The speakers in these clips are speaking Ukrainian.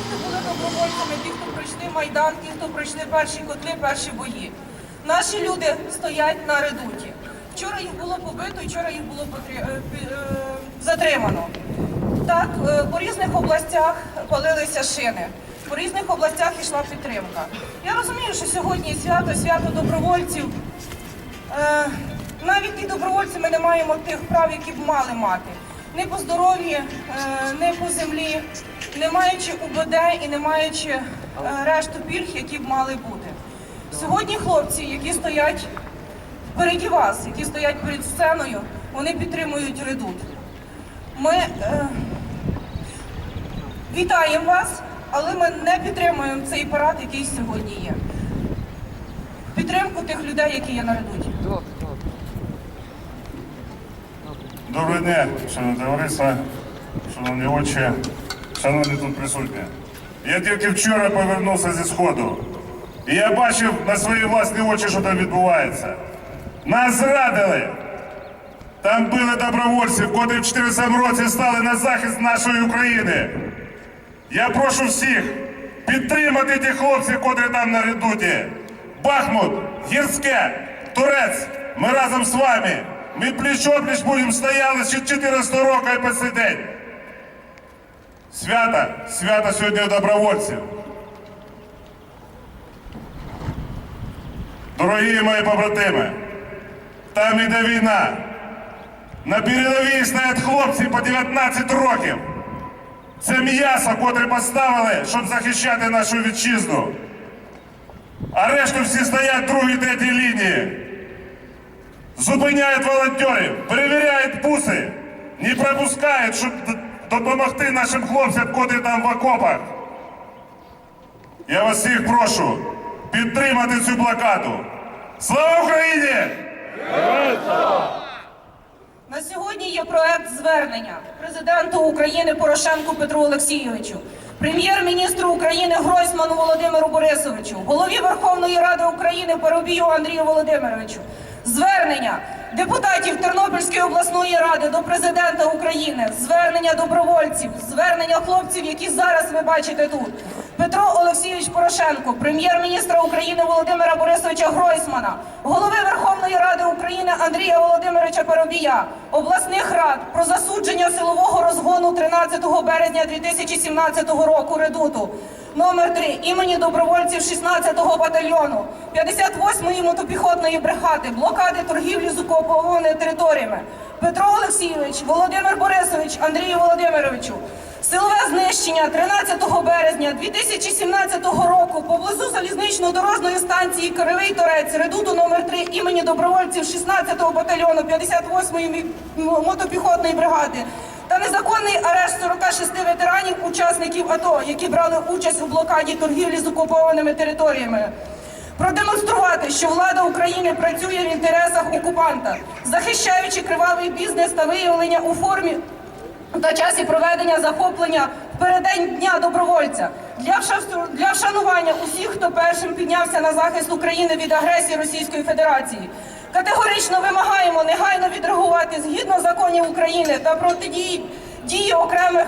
хто були добровольцями, ті, хто пройшли Майдан, ті, хто пройшли перші котли, перші бої. Наші люди стоять на редуті. Вчора їх було побито, і вчора їх було е, е, затримано. Так, е, по різних областях палилися шини, по різних областях йшла підтримка. Я розумію, що сьогодні свято, свято добровольців. Навіть ті добровольці ми не маємо тих прав, які б мали мати. Не по здоров'ї, е, не по землі, не маючи УБД і не маючи е, решту пільг, які б мали бути. Сьогодні хлопці, які стоять впереді вас, які стоять перед сценою, вони підтримують редут. Ми е, вітаємо вас, але ми не підтримуємо цей парад, який сьогодні є. Підтримку тих людей, які є на редуті. Доброго дня, шановне товариство, шановні очі, шановні тут присутні. Я тільки вчора повернувся зі сходу. І я бачив на свої власні очі, що там відбувається. Нас зрадили. Там били добровольців, котрі в 400 році стали на захист нашої України. Я прошу всіх підтримати тих хлопців, котрі там на редуті. Бахмут, Гірське, Турець, ми разом з вами. Ми пліч-опліч будемо стояли з 14 року і по цей день. Свято, свято сьогодні добровольців. Дорогі мої побратими, там іде війна. На передовій стоять хлопці по 19 років. Це м'ясо, котре поставили, щоб захищати нашу вітчизну. А решту всі стоять в другій, третій лінії. Зупиняють волонтерів, перевіряють буси, не пропускають, щоб допомогти нашим хлопцям, котрі там в окопах. Я вас всіх прошу підтримати цю блокаду. Слава Україні! На сьогодні є проект звернення президенту України Порошенку Петру Олексійовичу, прем'єр-міністру України Гройсману Володимиру Борисовичу, голові Верховної Ради України Парубію Андрію Володимировичу. Звернення депутатів Тернопільської обласної ради до президента України, звернення добровольців, звернення хлопців, які зараз ви бачите тут. Петро Олексійович Порошенко, прем'єр-міністра України Володимира Борисовича Гройсмана, голови Верховної Ради України Андрія Володимировича Парубія, обласних рад про засудження силового розгону 13 березня 2017 року редуту. Номер 3 імені добровольців 16-го батальйону 58-ї мотопіхотної бригади, блокади торгівлі з окупованими територіями. Петро Олексійович, Володимир Борисович, Андрію Володимировичу. Силове знищення 13 березня 2017 року поблизу залізнично-дорожної станції Кривий Торець, редуту номер 3 імені добровольців 16-го батальйону 58-ї мотопіхотної бригади та незаконний арешт 46 ветеранів, учасників АТО, які брали участь у блокаді торгівлі з окупованими територіями. Продемонструвати, що влада України працює в інтересах окупанта, захищаючи кривавий бізнес та виявлення у формі та часі проведення захоплення в переддень дня добровольця для вшанування усіх, хто першим піднявся на захист України від агресії Російської Федерації. Категорично вимагаємо негайно відреагувати згідно законів України та протидії дії окремих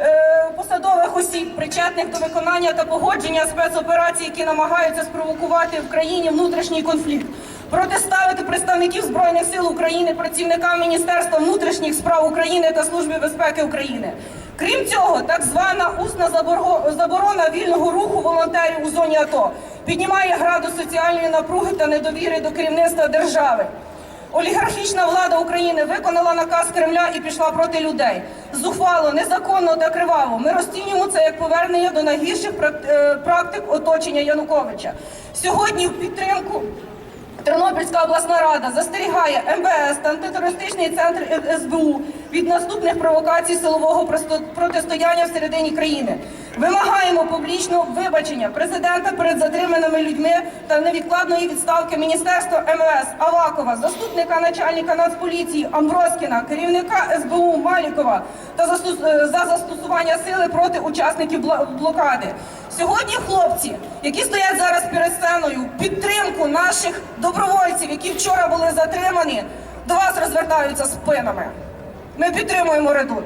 е, посадових осіб, причетних до виконання та погодження спецоперацій, які намагаються спровокувати в країні внутрішній конфлікт. Протиставити представників Збройних сил України працівникам Міністерства внутрішніх справ України та Служби безпеки України. Крім цього, так звана усна заборона вільного руху волонтерів у зоні АТО піднімає градус соціальної напруги та недовіри до керівництва держави. Олігархічна влада України виконала наказ Кремля і пішла проти людей. Зухвало, незаконно та криваво. Ми розцінюємо це як повернення до найгірших е, практик оточення Януковича. Сьогодні в підтримку Тернопільська обласна рада застерігає МВС та антитерористичний центр СБУ від наступних провокацій силового протистояння всередині країни. Вимагаємо публічного вибачення президента перед затриманими людьми та невідкладної відставки Міністерства МВС Авакова, заступника начальника Нацполіції Амброскіна, керівника СБУ Малікова та е, за застосування сили проти учасників блокади. Сьогодні хлопці, які стоять зараз перед сценою, підтримку наших добровольців, які вчора були затримані, до вас розвертаються спинами. Ми підтримуємо редут.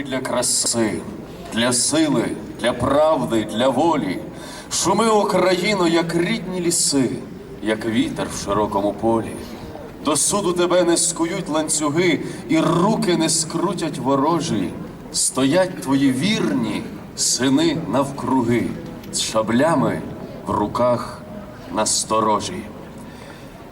битви для краси, для сили, для правди, для волі. Шуми Україно, як рідні ліси, як вітер в широкому полі. До суду тебе не скують ланцюги, і руки не скрутять ворожі. Стоять твої вірні сини навкруги, з шаблями в руках насторожі.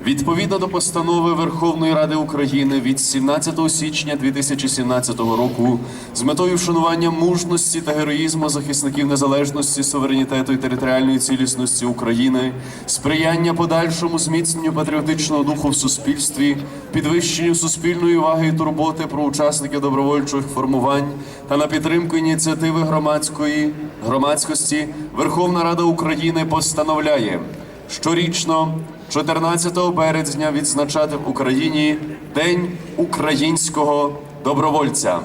Відповідно до постанови Верховної Ради України від 17 січня 2017 року з метою вшанування мужності та героїзму захисників незалежності, суверенітету і територіальної цілісності України, сприяння подальшому зміцненню патріотичного духу в суспільстві, підвищенню суспільної уваги і турботи про учасників добровольчих формувань та на підтримку ініціативи громадської громадськості Верховна Рада України постановляє щорічно 14 березня відзначати в Україні День українського добровольця.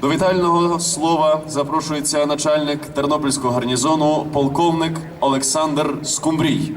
До вітального слова запрошується начальник Тернопільського гарнізону, полковник Олександр Скумбрій.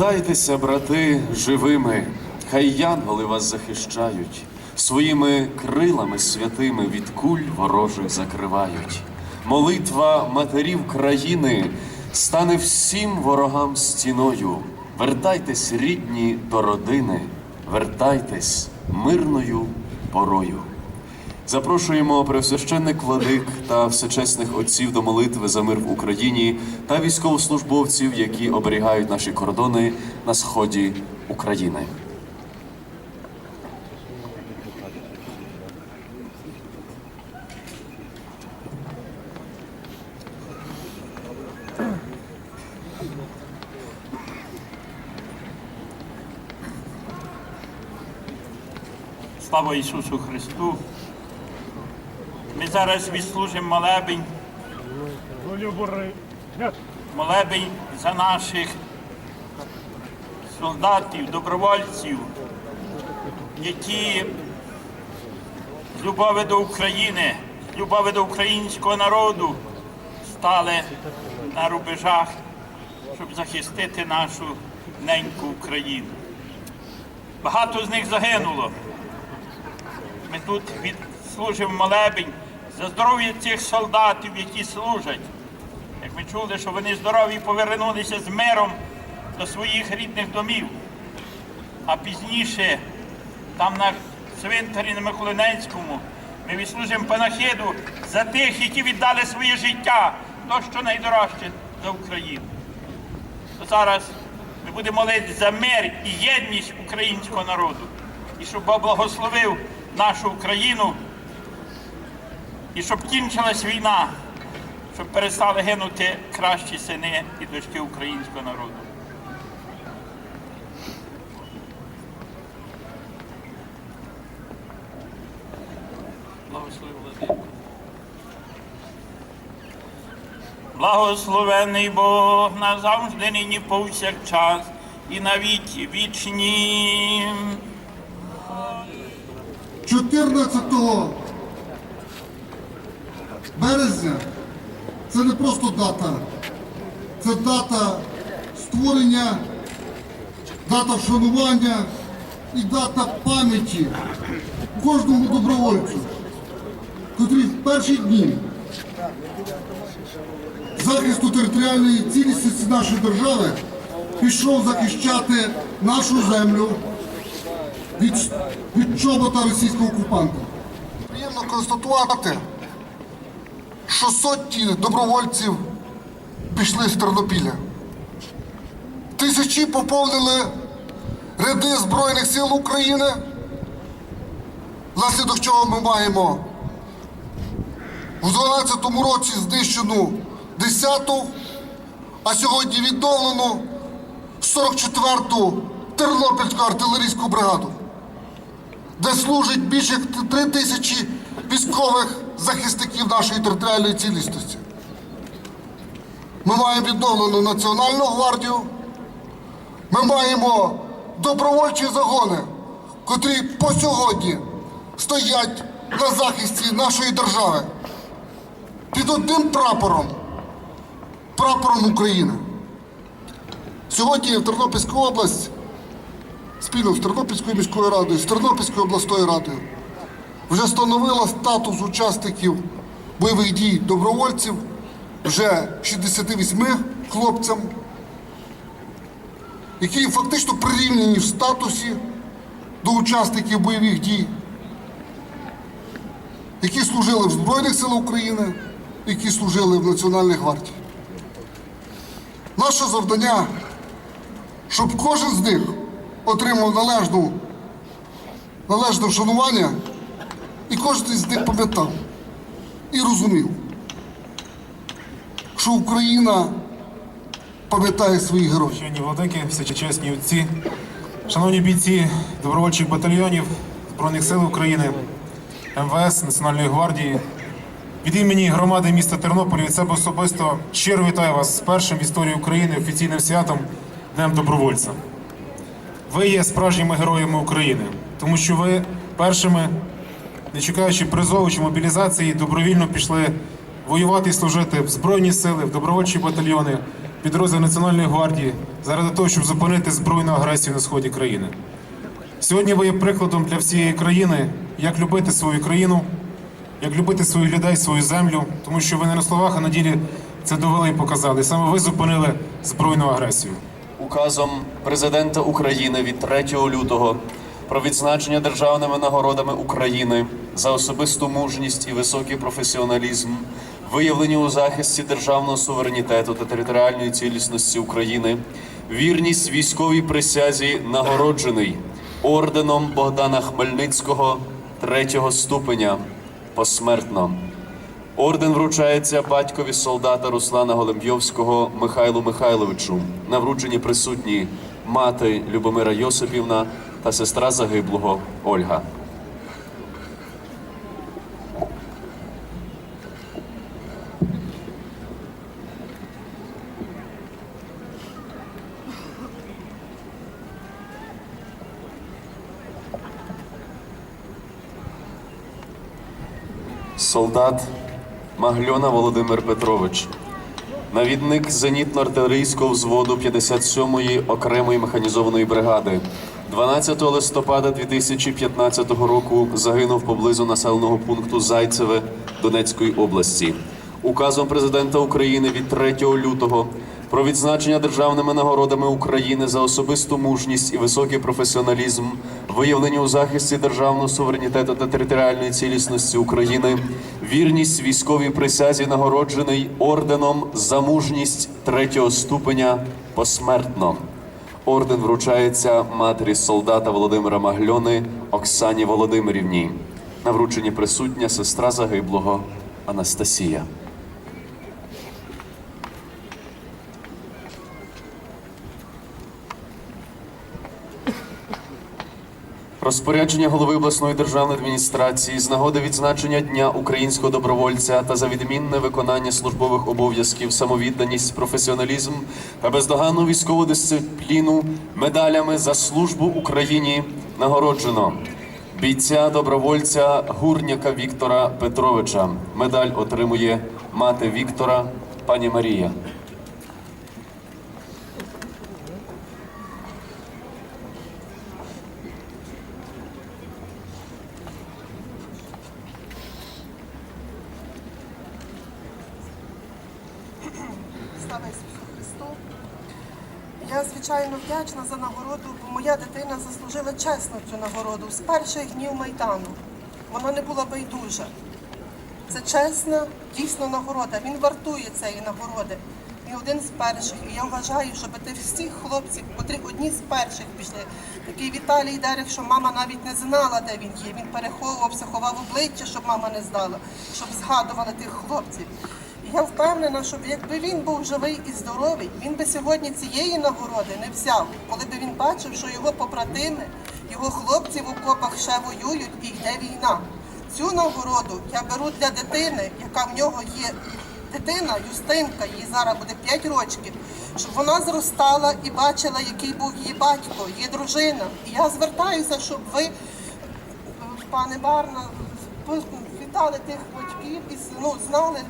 Вертайтеся, брати, живими, хай янголи вас захищають, своїми крилами святими від куль ворожих закривають. Молитва матерів країни стане всім ворогам стіною. Вертайтесь, рідні, до родини, вертайтесь мирною порою. Запрошуємо пресвященник владик та всечесних отців до молитви за мир в Україні та військовослужбовців, які оберігають наші кордони на сході України. Слава Ісусу Христу! Ми зараз відслужимо молебень, молебень за наших солдатів, добровольців, які з любові до України, з любові до українського народу стали на рубежах, щоб захистити нашу неньку Україну. Багато з них загинуло. Ми тут відслужимо молебень за здоров'я цих солдатів, які служать. Як ми чули, що вони здорові повернулися з миром до своїх рідних домів. А пізніше, там на цвинтарі на Миколинецькому, ми відслужимо панахиду за тих, які віддали своє життя, то, що найдорожче за Україну. То зараз ми будемо молитися за мир і єдність українського народу. І щоб Бог благословив нашу Україну, і щоб кінчилась війна, щоб перестали гинути кращі сини і дочки українського народу. Благослови. Благословений Бог назавжди нині повсякчас і на віки вічні. 14 березня це не просто дата, це дата створення, дата вшанування і дата пам'яті кожному добровольцю, котрий в перші дні захисту територіальної цілісності нашої держави пішов захищати нашу землю від, від чобота російського окупанта. Приємно констатувати, що сотні добровольців пішли з Тернопіля. Тисячі поповнили ряди Збройних сил України, внаслідок чого ми маємо в 12-му році знищену 10-ту, а сьогодні відновлену 44-ту Тернопільську артилерійську бригаду, де служить більше як 3 тисячі військових захисників нашої територіальної цілісності. Ми маємо відновлену Національну гвардію, ми маємо добровольчі загони, котрі по сьогодні стоять на захисті нашої держави під одним прапором прапором України. Сьогодні в Тернопільську область спільно з Тернопільською міською радою, з Тернопільською обласною радою вже встановила статус учасників бойових дій добровольців вже 68 хлопцям, які фактично прирівняні в статусі до учасників бойових дій, які служили в Збройних силах України, які служили в Національній гвардії. Наше завдання, щоб кожен з них отримав належну, належне вшанування, і кожен з них пам'ятав і розумів, що Україна пам'ятає своїх героїв. Священні владики, всечесні отці, шановні бійці добровольчих батальйонів Збройних сил України, МВС, Національної гвардії. Від імені громади міста Тернополя від себе особисто щиро вітаю вас з першим в історії України офіційним святом Днем добровольця. Ви є справжніми героями України, тому що ви першими, не чекаючи призову чи мобілізації, добровільно пішли воювати і служити в Збройні сили, в добровольчі батальйони, підрозділи Національної гвардії заради того, щоб зупинити збройну агресію на сході країни. Сьогодні ви є прикладом для всієї країни, як любити свою країну, як любити своїх людей, свою землю, тому що ви не на словах, а на ділі це довели і показали. Саме ви зупинили збройну агресію. Указом президента України від 3 лютого про відзначення державними нагородами України за особисту мужність і високий професіоналізм, виявлені у захисті державного суверенітету та територіальної цілісності України, вірність військовій присязі нагороджений орденом Богдана Хмельницького третього ступеня посмертно. Орден вручається батькові солдата Руслана Голембйовського Михайлу Михайловичу. На врученні присутні мати Любомира Йосипівна та сестра загиблого Ольга. солдат Магльона Володимир Петрович, навідник зенітно-артилерійського взводу 57-ї окремої механізованої бригади. 12 листопада 2015 року загинув поблизу населеного пункту Зайцеве Донецької області. Указом президента України від 3 лютого про відзначення державними нагородами України за особисту мужність і високий професіоналізм, виявлені у захисті державного суверенітету та територіальної цілісності України, вірність військовій присязі нагороджений орденом за мужність третього ступеня посмертно. Орден вручається матері солдата Володимира Магльони Оксані Володимирівні. На врученні присутня сестра загиблого Анастасія. Розпорядження голови обласної державної адміністрації з нагоди відзначення Дня українського добровольця та за відмінне виконання службових обов'язків, самовідданість, професіоналізм та бездоганну військову дисципліну медалями за службу Україні нагороджено бійця добровольця Гурняка Віктора Петровича. Медаль отримує мати Віктора, пані Марія. Слава Ісусу Христу! Я звичайно вдячна за нагороду, бо моя дитина заслужила чесно цю нагороду з перших днів Майдану. Вона не була байдужа. Це чесна, дійсно нагорода. Він вартує цієї нагороди. Він один з перших. І я вважаю, щоб тих всіх хлопців, котрі одні з перших пішли. Такий Віталій Дерек, що мама навіть не знала, де він є. Він переховувався, ховав обличчя, щоб мама не здала, щоб згадували тих хлопців. Я впевнена, що якби він був живий і здоровий, він би сьогодні цієї нагороди не взяв, коли б він бачив, що його побратими, його хлопці в окопах ще воюють і йде війна. Цю нагороду я беру для дитини, яка в нього є дитина, Юстинка, їй зараз буде 5 років, щоб вона зростала і бачила, який був її батько, її дружина. І я звертаюся, щоб ви, пане Барна, вітали тих батьків і ну, знали,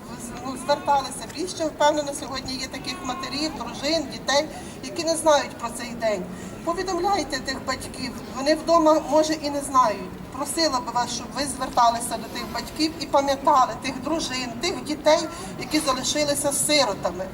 ну, зверталися. Більше впевнено, сьогодні є таких матерів, дружин, дітей, які не знають про цей день. Повідомляйте тих батьків, вони вдома може і не знають. Просила би вас, щоб ви зверталися до тих батьків і пам'ятали тих дружин, тих дітей, які залишилися сиротами.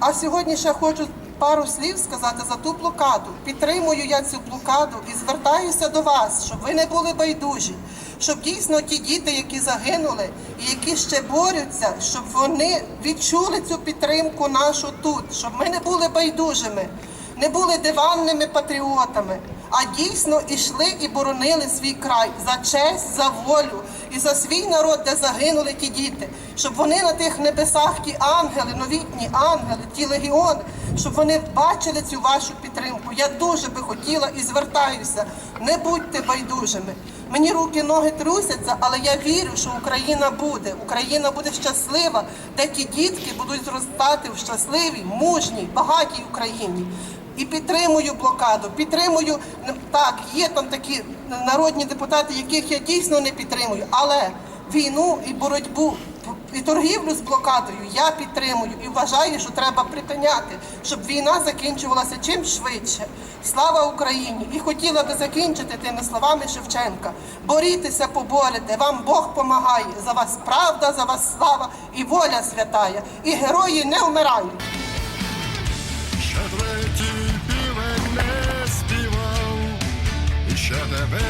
А сьогодні ще хочу пару слів сказати за ту блокаду. Підтримую я цю блокаду і звертаюся до вас, щоб ви не були байдужі, щоб дійсно ті діти, які загинули і які ще борються, щоб вони відчули цю підтримку нашу тут, щоб ми не були байдужими, не були диванними патріотами, а дійсно ішли і боронили свій край за честь, за волю і за свій народ, де загинули ті діти, щоб вони на тих небесах, ті ангели, новітні ангели, ті легіони, щоб вони бачили цю вашу підтримку. Я дуже би хотіла і звертаюся. Не будьте байдужими. Мені руки, ноги трусяться, але я вірю, що Україна буде. Україна буде щаслива, де ті дітки будуть зростати в щасливій, мужній, багатій Україні. І підтримую блокаду, підтримую так. Є там такі народні депутати, яких я дійсно не підтримую, але війну і боротьбу і торгівлю з блокадою я підтримую і вважаю, що треба припиняти, щоб війна закінчувалася чим швидше. Слава Україні! І хотіла би закінчити тими словами Шевченка: борітеся, поборете, вам Бог помагає. За вас правда, за вас слава і воля святая. І герої не вмирають. Ще третій півень не співав, і ще тебе